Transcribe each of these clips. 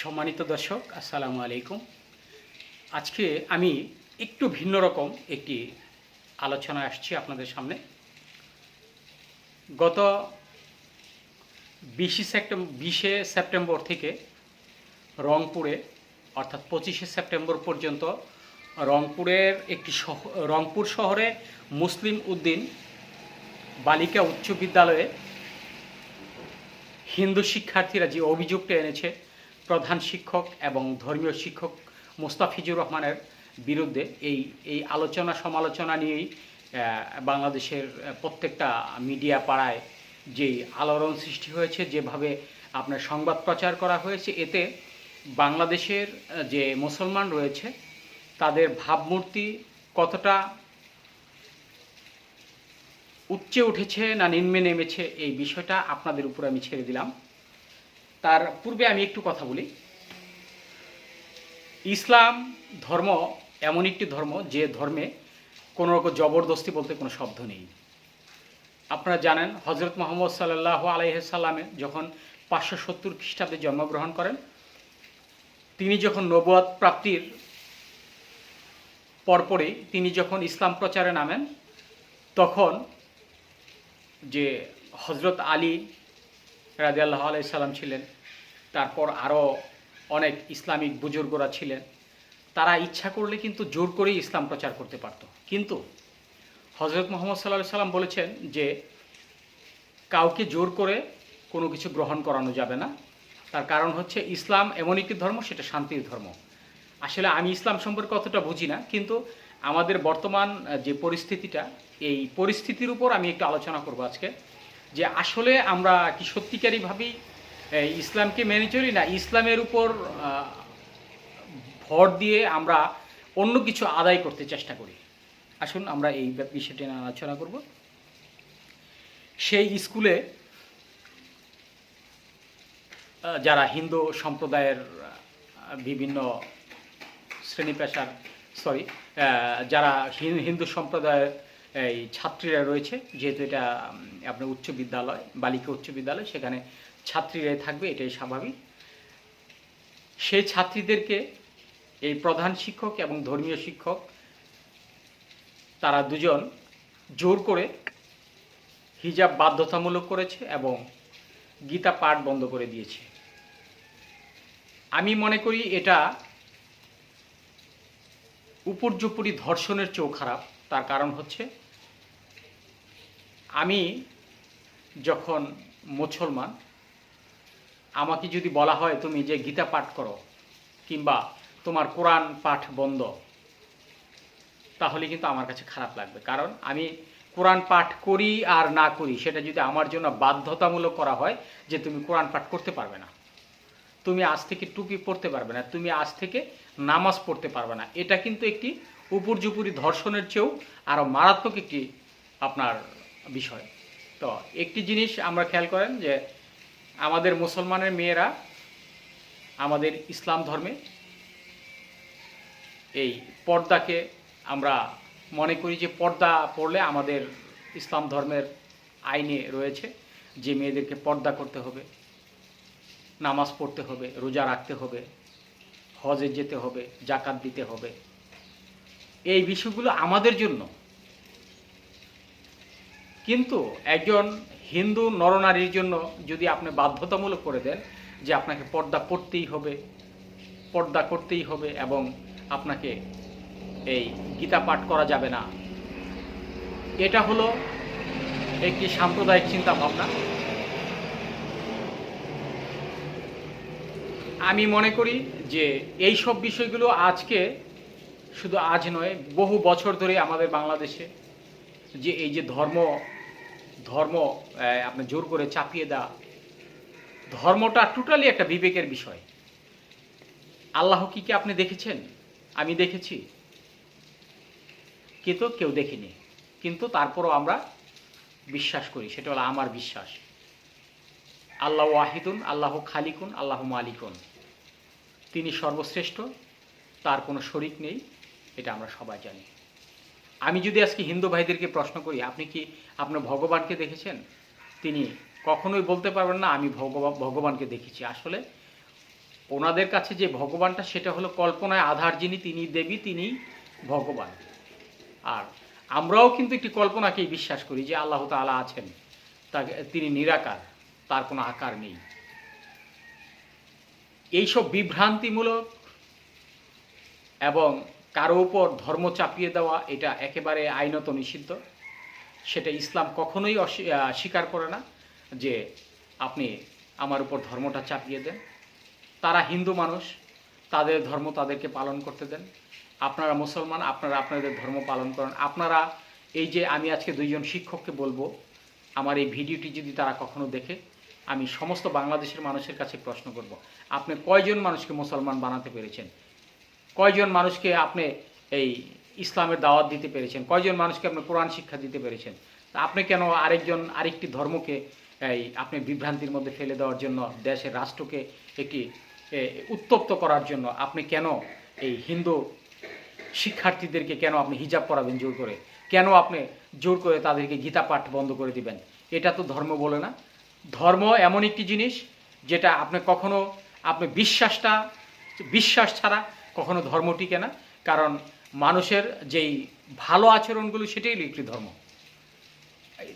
সম্মানিত দর্শক, আসসালামু আলাইকুম। আজকে আমি একটু ভিন্ন রকম একটি আলোচনা আসছি আপনাদের সামনে। গত বিশে সেপ্টেম্বর বিশে সেপ্টেম্বর থেকে রংপুরে, অর্থাৎ পঁচিশে সেপ্টেম্বর পর্যন্ত রংপুরের একটি রংপুর শহরে মুসলিম উদ্দিন বালিকা উচ্চ বিদ্যালয়ে হিন্দু শিক্ষার্থীরা যে অভিযোগটা এনেছে প্রধান শিক্ষক এবং ধর্মীয় শিক্ষক মোস্তাফিজুর রহমানের বিরুদ্ধে এই এই আলোচনা সমালোচনা নিয়েই বাংলাদেশের প্রত্যেকটা মিডিয়া পাড়ায় যে আলোড়ন সৃষ্টি হয়েছে, যেভাবে আপনার সংবাদ প্রচার করা হয়েছে, এতে বাংলাদেশের যে মুসলমান রয়েছে, তাদের ভাবমূর্তি কতটা উচ্চে উঠেছে না নিম্নে নেমেছে, এই বিষয়টা আপনাদের উপর আমি ছেড়ে দিলাম। তার পূর্বে আমি একটু কথা বলি। ইসলাম ধর্ম এমন একটি ধর্ম যে ধর্মে কোনো রকম জবরদস্তি বলতে কোনো শব্দ নেই। আপনারা জানেন হজরত মোহাম্মদ সাল্লাহ আলাইসাল্লামে যখন পাঁচশো সত্তর খ্রিস্টাব্দে জন্মগ্রহণ করেন, তিনি যখন নবুয়াদ প্রাপ্তির পরপরই তিনি যখন ইসলাম প্রচারে নামেন, তখন যে হজরত আলী রাজি আল্লাহ আলাইসাল্লাম ছিলেন। তারপর আরও অনেক ইসলামিক বুজুর্গরা ছিলেন। তারা ইচ্ছা করলে কিন্তু জোর করেই ইসলাম প্রচার করতে পারত। কিন্তু হজরত মোহাম্মদ সাল্লাহ সাল্লাম বলেছেন যে, কাউকে জোর করে কোনো কিছু গ্রহণ করানো যাবে না। তার কারণ হচ্ছে ইসলাম এমন একটি ধর্ম, সেটা শান্তির ধর্ম। আসলে আমি ইসলাম সম্পর্কে অতটা বুঝি না, কিন্তু আমাদের বর্তমান যে পরিস্থিতিটা, এই পরিস্থিতির উপর আমি একটু আলোচনা করব আজকে। যে আসলে আমরা কি সত্যিকারীভাবেই ইসলামকে মেনে চলি না? ইসলামের উপর ভর দিয়ে আমরা অন্য কিছু আদায় করতে চেষ্টা করি। আসুন, আমরা এই বিষয়টি নিয়ে আলোচনা করব। সেই স্কুলে যারা হিন্দু সম্প্রদায়ের বিভিন্ন শ্রেণি পেশার, সরি যারা হিন্দু সম্প্রদায়ের এই ছাত্রীরা রয়েছে, যেহেতু এটা আপনার উচ্চ বিদ্যালয়, বালিকা উচ্চ বিদ্যালয়, সেখানে ছাত্রীরাই থাকবে, এটাই স্বাভাবিক। সেই ছাত্রীদেরকে এই প্রধান শিক্ষক এবং ধর্মীয় শিক্ষক, তারা দুজন জোর করে হিজাব বাধ্যতামূলক করেছে এবং গীতা পাঠ বন্ধ করে দিয়েছে। আমি মনে করি এটা উপর্যুপরি ধর্ষণের চেয়েও খারাপ। তার কারণ হচ্ছে আমি যখন মুসলমান, আমাকে যদি বলা হয় তুমি যে গীতা পাঠ করো কিংবা তোমার কোরআন পাঠ বন্ধ, তাহলে কিন্তু আমার কাছে খারাপ লাগবে। কারণ আমি কোরআন পাঠ করি আর না করি, সেটা যদি আমার জন্য বাধ্যতামূলক করা হয় যে তুমি কোরআন পাঠ করতে পারবে না। তুমি আজ থেকে টুপি পড়তে পারবে না, তুমি আজ থেকে নামাজ পড়তে পারবে না। এটা কিন্তু একটি উপর্যুপুরি ধর্ষণের চেয়েও আরও মারাত্মক একটি আপনার বিষয়। তো একটি জিনিস আমরা খেয়াল করেন যে আমাদের মুসলমানের মেয়েরা আমাদের ইসলাম ধর্মে এই পর্দাকে আমরা মনে করি যে পর্দা পড়লে আমাদের ইসলাম ধর্মের আইনে রয়েছে যে মেয়েদেরকে পর্দা করতে হবে, নামাজ পড়তে হবে, রোজা রাখতে হবে, হজে যেতে হবে, জাকাত দিতে হবে। এই বিষয়গুলো আমাদের জন্য কিন্তু একজন হিন্দু নরনারীর জন্য যদি আপনি বাধ্যতামূলক করে দেন যে আপনাকে পর্দা পড়তেই হবে, পর্দা করতেই হবে এবং আপনাকে এই গীতা পাঠ করা যাবে না, এটা হলো একটি সাম্প্রদায়িক চিন্তা ভাবনা আমি মনে করি যে এই সব বিষয়গুলো আজকে শুধু আজ নয়, বহু বছর ধরে আমাদের বাংলাদেশে যে এই যে ধর্ম ধর্ম আপনি জোর করে চাপিয়ে দেওয়া। ধর্মটা টোটালি একটা বিবেকের বিষয়। আল্লাহ কি কি আপনি দেখেছেন? আমি দেখেছি। কিন্তু কেউ দেখিনি। কিন্তু তারপরও আমরা বিশ্বাস করি, সেটা হলো আমার বিশ্বাস। আল্লাহ ওয়াহিদুন, আল্লাহ খালিকুন, আল্লাহ মালিকুন। তিনি সর্বশ্রেষ্ঠ, তার কোনো শরিক নেই, এটা আমরা সবাই জানি। আমি যদি আজকে হিন্দু ভাইদেরকে প্রশ্ন করি, আপনি কি আপনার ভগবানকে দেখেছেন? তিনি কখনোই বলতে পারবেন না, আমি ভগবান ভগবানকে দেখেছি। আসলে ওনাদের কাছে যে ভগবানটা, সেটা হলো কল্পনায় আধার, যিনি তিনি দেবী, তিনি ভগবান। আর আমরাও কিন্তু একটি কল্পনাকেই বিশ্বাস করি যে আল্লাহ তাআলা আছেন। তাকে তিনি নিরাকার, তার কোনো আকার নেই। এইসব বিভ্রান্তিমূলক এবং কারও উপর ধর্ম চাপিয়ে দেওয়া এটা একেবারে আইনত নিষিদ্ধ। সেটা ইসলাম কখনোই স্বীকার করে না যে আপনি আমার উপর ধর্মটা চাপিয়ে দেন। তারা হিন্দু মানুষ, তাদের ধর্ম তাদেরকে পালন করতে দেন। আপনারা মুসলমান, আপনারা আপনাদের ধর্ম পালন করেন। আপনারা এই যে আমি আজকে দুইজন শিক্ষককে বলব, আমার এই ভিডিওটি যদি তারা কখনো দেখে, আমি সমস্ত বাংলাদেশের মানুষের কাছে প্রশ্ন করব, আপনি কয়জন মানুষকে মুসলমান বানাতে পেরেছেন? কয়জন মানুষকে আপনি এই ইসলামের দাওয়াত দিতে পেরেছেন? কয়জন মানুষকে আপনি কোরআন শিক্ষা দিতে পেরেছেন? তা আপনি কেন আরেকজন, আরেকটি ধর্মকে এই আপনি বিভ্রান্তির মধ্যে ফেলে দেওয়ার জন্য, দেশের রাষ্ট্রকে একটি উত্তপ্ত করার জন্য আপনি কেন এই হিন্দু শিক্ষার্থীদেরকে কেন আপনি হিজাব করাবেন জোর করে? কেন আপনি জোর করে তাদেরকে গীতা পাঠ বন্ধ করে দিবেন? এটা তো ধর্ম বলে না। ধর্ম এমন একটি জিনিস যেটা আপনি কখনো, আপনি বিশ্বাসটা, বিশ্বাস ছাড়া কখনো ধর্ম টিকে না, কারণ মানুষের যেই ভালো আচরণগুলো সেটাই একটি ধর্ম।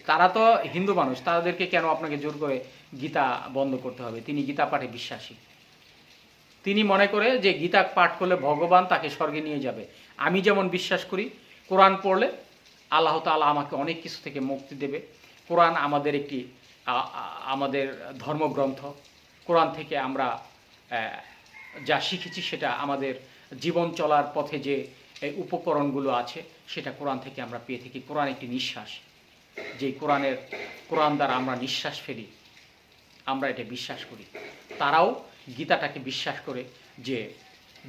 তারা তো হিন্দু মানুষ, তাদেরকে কেন আপনাকে জোর করে গীতা বন্ধ করতে হবে? তিনি গীতা পাঠে বিশ্বাসী। তিনি মনে করে যে গীতা পাঠ করলে ভগবান তাকে স্বর্গে নিয়ে যাবে। আমি যেমন বিশ্বাস করি, কোরআন পড়লে আল্লাহ তাআলা আমাকে অনেক কিছু থেকে মুক্তি দেবে। কোরআন আমাদের একটি আমাদের ধর্মগ্রন্থ। কোরআন থেকে আমরা যা শিখেছি সেটা আমাদের জীবন চলার পথে যে এই উপকরণগুলো আছে, সেটা কোরআন থেকে আমরা পেয়ে থাকি। কোরআন একটি নিঃশ্বাস। যে কোরআনের, কোরআন দ্বারা আমরা নিঃশ্বাস ফেলি, আমরা এটা বিশ্বাস করি। তারাও গীতাটাকে বিশ্বাস করে যে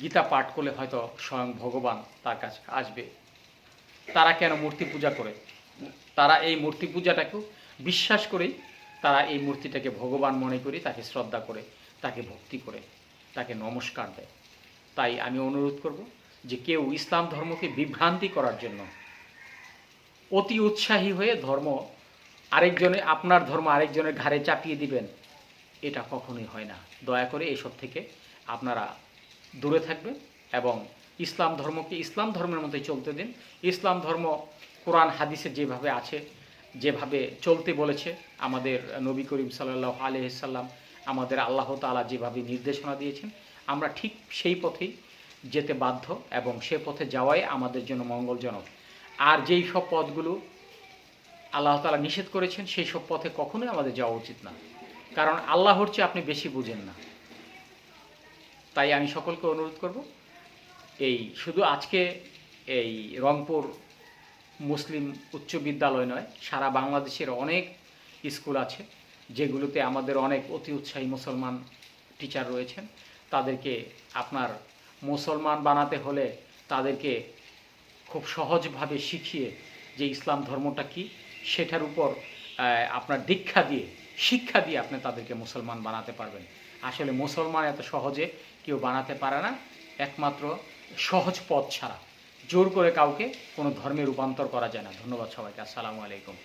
গীতা পাঠ করলে হয়তো স্বয়ং ভগবান তার কাছে আসবে। তারা কেন মূর্তি পূজা করে? তারা এই মূর্তি পূজাটাকেও বিশ্বাস করেই তারা এই মূর্তিটাকে ভগবান মনে করি, তাকে শ্রদ্ধা করে, তাকে ভক্তি করে। তাকে নমস্কার দেয়। তাই আমি অনুরোধ করব যে কেউ ইসলাম ধর্মকে বিভ্রান্তি করার জন্য অতি উৎসাহী হয়ে ধর্ম আরেকজনে, আপনার ধর্ম আরেকজনের ঘাড়ে চাপিয়ে দিবেন, এটা কখনোই হয় না। দয়া করে এসব থেকে আপনারা দূরে থাকবেন এবং ইসলাম ধর্মকে ইসলাম ধর্মের মতোই চলতে দিন। ইসলাম ধর্ম কোরআন, হাদিসে যেভাবে আছে, যেভাবে চলতে বলেছে আমাদের নবী করিম সাল্লাহ আলহিসাল্লাম আমাদের আল্লাহ তাআলা যেভাবে নির্দেশনা দিয়েছেন, আমরা ঠিক সেই পথেই যেতে বাধ্য এবং সে পথে যাওয়াই আমাদের জন্য মঙ্গলজনক। আর যেই সব পথগুলো আল্লাহ তাআলা নিষেধ করেছেন, সেই সব পথে কখনোই আমাদের যাওয়া উচিত না। কারণ আল্লাহর চেয়ে আপনি বেশি বুঝেন না। তাই আমি সকলকে অনুরোধ করব, এই শুধু আজকে এই রংপুর মুসলিম উচ্চ বিদ্যালয় নয়, সারা বাংলাদেশের অনেক স্কুল আছে। যেগুলোতে আমাদের অনেক অতি উৎসাহী মুসলমান টিচার রয়েছেন, তাদেরকে আপনার মুসলমান বানাতে হলে তাদেরকে খুব সহজভাবে শিখিয়ে যে ইসলাম ধর্মটা কি, সেটার উপর আপনার দীক্ষা দিয়ে, শিক্ষা দিয়ে আপনি তাদেরকে মুসলমান বানাতে পারবেন। আসলে মুসলমান এত সহজে কেউ বানাতে পারে না, একমাত্র সহজ পথ ছাড়া। জোর করে কাউকে কোনো ধর্মে রূপান্তর করা যায় না। ধন্যবাদ সবাইকে। আসসালামু আলাইকুম।